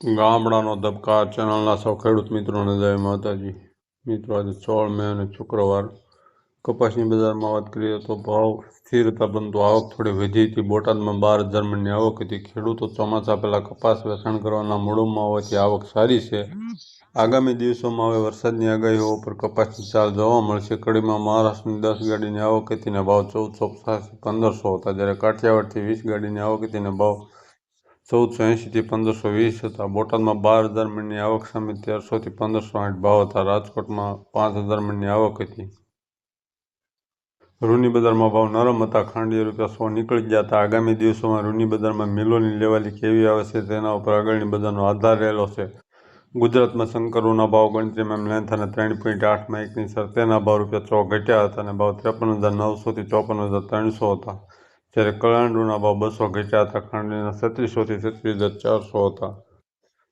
ગામડાનો ધબકાર ચેનલના સૌ ખેડૂત મિત્રોને જય માતાજી. મિત્રો, આજે સોળ મે અને શુક્રવાર. કપાસની બજારમાં વાત કરીએ તો ભાવ સ્થિર હતા પરંતુ આવક થોડી વધી હતી. બોટાદમાં બાર હજાર મણની આવક હતી. ખેડૂતો ચોમાસા પહેલાં કપાસ વેચાણ કરવાના મૂળમાં હોવાથી આવક સારી છે. આગામી દિવસોમાં હવે વરસાદની આગાહી હોવા પર કપાસની ચાલ જોવા મળશે. કડીમાં મહારાષ્ટ્રની દસ ગાડીની આવક હતી અને ભાવ ચૌદસો પચાસથી પંદરસો હતા. જ્યારે કાઠિયાવાડથી વીસ ગાડીની આવક હતી ને ભાવ ચૌદસો એંશીથી પંદરસો વીસ હતા. બોટાદમાં બાર હજાર મણની આવક સામે તેરસોથી પંદરસો આઠ ભાવ હતા. રાજકોટમાં પાંચ હજાર મણની આવક હતી. રૂની બજારમાં ભાવ નરમ હતા. ખાંડીએ રૂપિયા સો નીકળી ગયા હતા. આગામી દિવસોમાં રૂની બજારમાં મિલોની લેવાલી કેવી આવે છે તેના ઉપર આગળની બજારનો આધાર રહેલો છે. ગુજરાતમાં શંકરોના ભાવ ગણતરીમાં લેન્થાને ત્રણ પોઈન્ટ આઠમાં એકની સરતેના ભાવ રૂપિયા સો ઘટ્યા હતા અને ભાવ ત્રેપન હજાર નવસોથી ચોપન હજાર ત્રણસો હતા. જ્યારે કલાંડુના ભાવ બસો ઘટ્યા હતા, ખાંડણીના છત્રીસોથી છત્રીસ હજાર ચારસો હતા.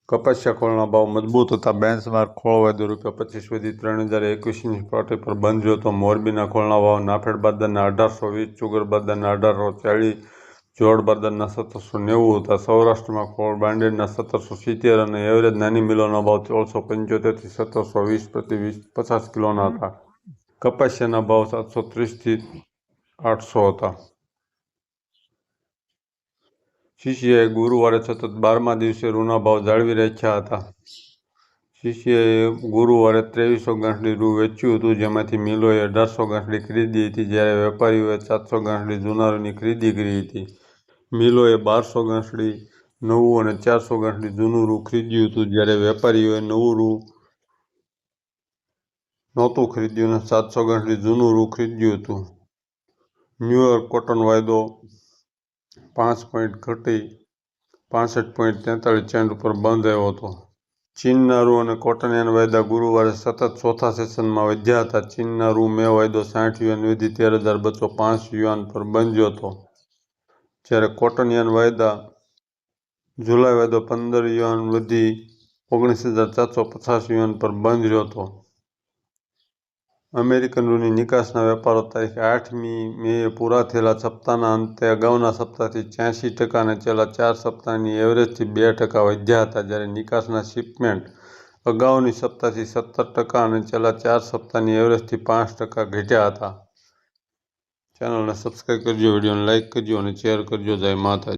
કપાસિયા ખોળના ભાવ મજબૂત હતા. બેન્ચમાર્ક ખોળ વાયદો રૂપિયા પચીસ સુધી ત્રણ હજાર એકવીસની પાટી પર બંધ રહ્યો હતો. મોરબીના ખોળના ભાવ નાફેડ બાદરના અઢારસો વીસ, ચુગર બાદરના અઢારસો ચાળીસ, જોડ બાદરના સત્તરસો નેવું હતા. સૌરાષ્ટ્રમાં ખોળ બાંડેડના સત્તરસો સિત્તેર અને એવરેજ નાની મિલોના ભાવ સોળસો પંચોતેરથી સત્તરસો વીસ પ્રતિ વીસ પચાસ કિલોના હતા. કપાસિયાના ભાવ સાતસો ત્રીસથી આઠસો હતા. સીસીઆઈએ ગુરુવારે સતત બારમા દિવસે રૂના ભાવ જાળવી રાખ્યા હતા. શિષ્યએ ગુરુવારે ત્રેવીસો ગાંઠડી રૂ વેચ્યું હતું, જેમાંથી મિલોએ અઢારસો ગાંઠડી ખરીદી હતી, જ્યારે વેપારીઓએ સાતસો ગાંઠડી જૂનારોની ખરીદી કરી હતી. મિલોએ બારસો ગાંઠડી નવું અને ચારસો ગાંઠડી જૂનું રૂ ખરીદ્યું હતું, જ્યારે વેપારીઓએ નવું રૂ નહોતું ખરીદ્યું અને સાતસો ગાંઠડી જૂનું રૂ ખરીદ્યું હતું. ન્યૂયોર્ક કોટન વાયદો પાંચ પોઈન્ટ ઘટી, પાસઠ પોઈન્ટ તેતાળીસ ચેન્ડ ઉપર બંધ આવ્યો હતો. ચીનના રૂ અને કોટન વાયદા ગુરુવારે સતત ચોથા સેશનમાં વધ્યા હતા. ચીનના રૂ મે વાયદો સાઠ યુએન વધી તેર હજાર બસો પાંચ યુએન પર બંધ્યો હતો. જ્યારે કોટન વાયદા જુલાઈ વાયદો પંદર યુએન વધી ઓગણીસ હજાર ચારસો પચાસ યુએન પર બંધ રહ્યો હતો. અમેરિકન રૂની નિકાસના વેપારો તારીખ આઠમી મેએ પૂરા થયેલા સપ્તાહના અંતે અગાઉના સપ્તાહથી છ્યાસી ટકા અને છેલ્લા ચાર સપ્તાહની એવરેજથી બે ટકા વધ્યા હતા. જ્યારે નિકાસના શિપમેન્ટ અગાઉની સપ્તાહથી સત્તર ટકા અને છેલ્લા ચાર સપ્તાહની એવરેજથી પાંચ ટકા ઘટ્યા હતા. ચેનલને સબસ્ક્રાઈબ કરજો, વિડીયોને લાઇક કરજો અને શેર કરજો. જય માતાજી.